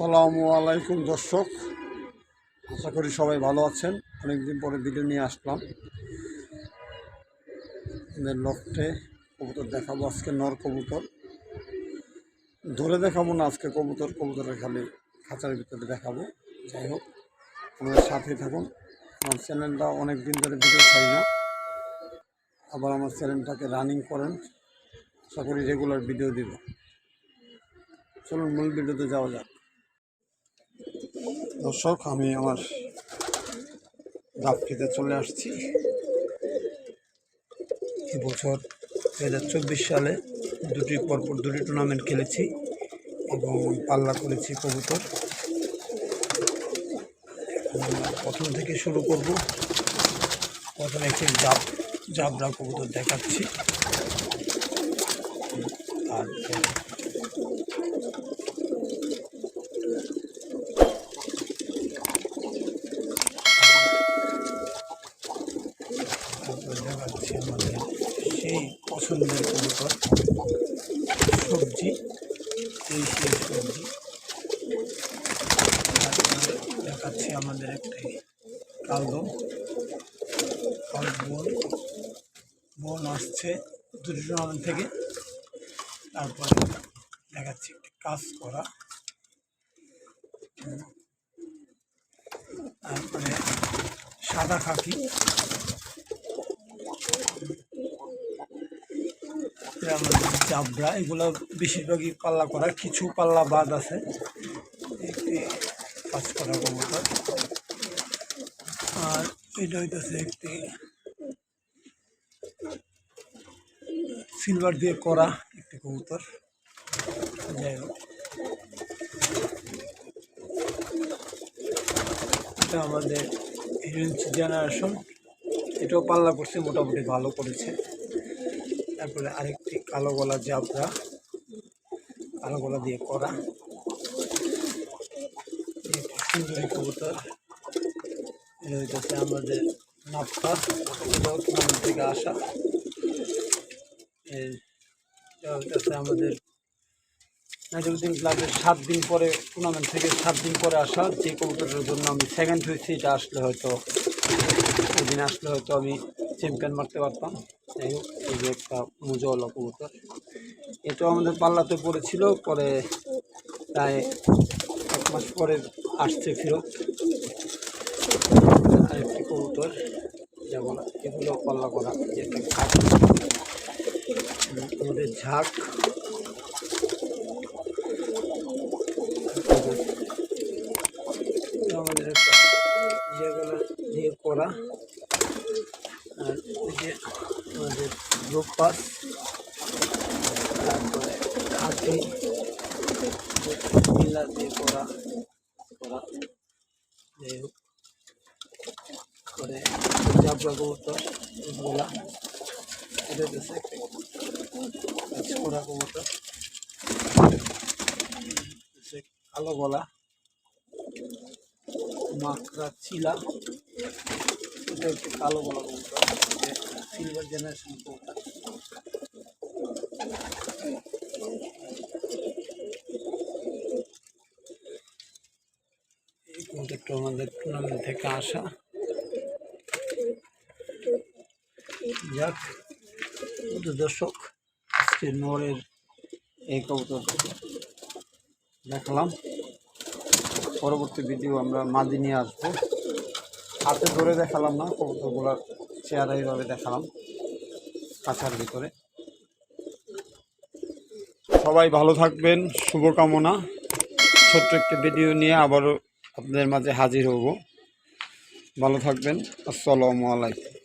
আসসালামু আলাইকুম, দর্শক। আশা করি সবাই ভালো আছেন। অনেকদিন পরে ভিডিও নিয়ে আসলাম। আমাদের লফটে কবুতর দেখাবো আজকে, নর কবুতর। ধরে দেখাবো না আজকে কবুতর কবুতরের খালি খাঁচার ভিতরে দেখাবো। যাই হোক আমাদের সাথে থাকুন। আমার চ্যানেলটা অনেক দিন ধরে ভিডিও চাই না। আবার আমার চ্যানেলটাকে রানিং করেন। আশা করি রেগুলার ভিডিও দিব। চলুন, মূল ভিডিওতে যাওয়া যাক। দর্শক, আমি আমার ডাব খেতে চলে আসছি। এবছর দু হাজার চব্বিশ সালে দুটি, পরপর দুটি টুর্নামেন্ট খেলেছি এবং পাল্লা করেছি কবুতর। প্রথম থেকে শুরু করব। প্রথমে একটি জাব, জাবরা কবুতর দেখাচ্ছি। আর তারপর দেখাচ্ছি আমাদের সেই পছন্দের কবুতর সবজি, এই সেই সবজি। দেখাচ্ছি আমাদের একটি কালদম। কাল বোন বোন আসছে টুর্নামেন্ট থেকে। তারপরে দেখাচ্ছি একটি কাজ করা। তারপরে সাদা খাকি এটা আমাদের জাবরা, এগুলো বেশিরভাগই পাল্লা করা, কিছু পাল্লা বাদ আছে। কাজ করা কবুতর আর এটা হইতেছে একটি সিলভার দিয়ে করা একটি কবুতর। যাই হোক। এটা আমাদের জেনারেশন এটাও পাল্লা করছে, মোটামুটি ভালো করেছে। তারপরে আরেকটি কালো গলা জাবরা, কালো গলা দিয়ে করা। সুন্দরী কবুতর এটা হইতেছে আমাদের নাপ্তা টুর্নামেন্ট থেকে আসা। আমাদের নাইজুদ্দিন ক্লাবের সাত দিন পরে টুর্নামেন্ট থেকে সাত দিন পরে আসা। যে কবুতরের জন্য আমি সেকেন্ড হয়েছি, এটা আসলে হয়তো, ওই দিন আসলে হয়তো আমি চ্যাম্পিয়ন মারতে পারতাম। এই যে একটা মুজওয়ালা কবুতর এটাও আমাদের পাল্লাতে পড়েছিল, পরে প্রায় এক মাস পরে আসছে ফেরত। আরেকটি কবুতর, যেমন এগুলো পাল্লা করা আমাদের ঝাঁক। আমাদের একটা দিয়ে করা আর ওই যে রূপপাস তারপরে হাতি নীলা দিয়ে করা করা যাই হোক। করে জাবরা কবুতর এগুলা এটা হচ্ছে করা কবুতর কালো গলা। মাকড়া চিলা এটা একটি কালো গলা কবুতর সিলভার জেনারেশন কবুতর এই আমাদের টুর্নামেন্ট থেকে আসা। যাক দর্শক, আজকে নরের এই কবুতর দেখালাম। পরবর্তী ভিডিও আমরা মাদি নিয়ে আসব। হাতে ধরে দেখালাম না, কবুতরগুলোর চেহারা এইভাবে দেখালাম। কাছার ভিতরে। সবাই ভালো থাকবেন, শুভকামনা। ছোট্ট একটি ভিডিও নিয়ে আবারও আপনাদের মাঝে হাজির হব। ভালো থাকবেন, আসসালামু আলাইকুম।